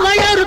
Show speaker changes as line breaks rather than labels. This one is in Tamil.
அவளொரு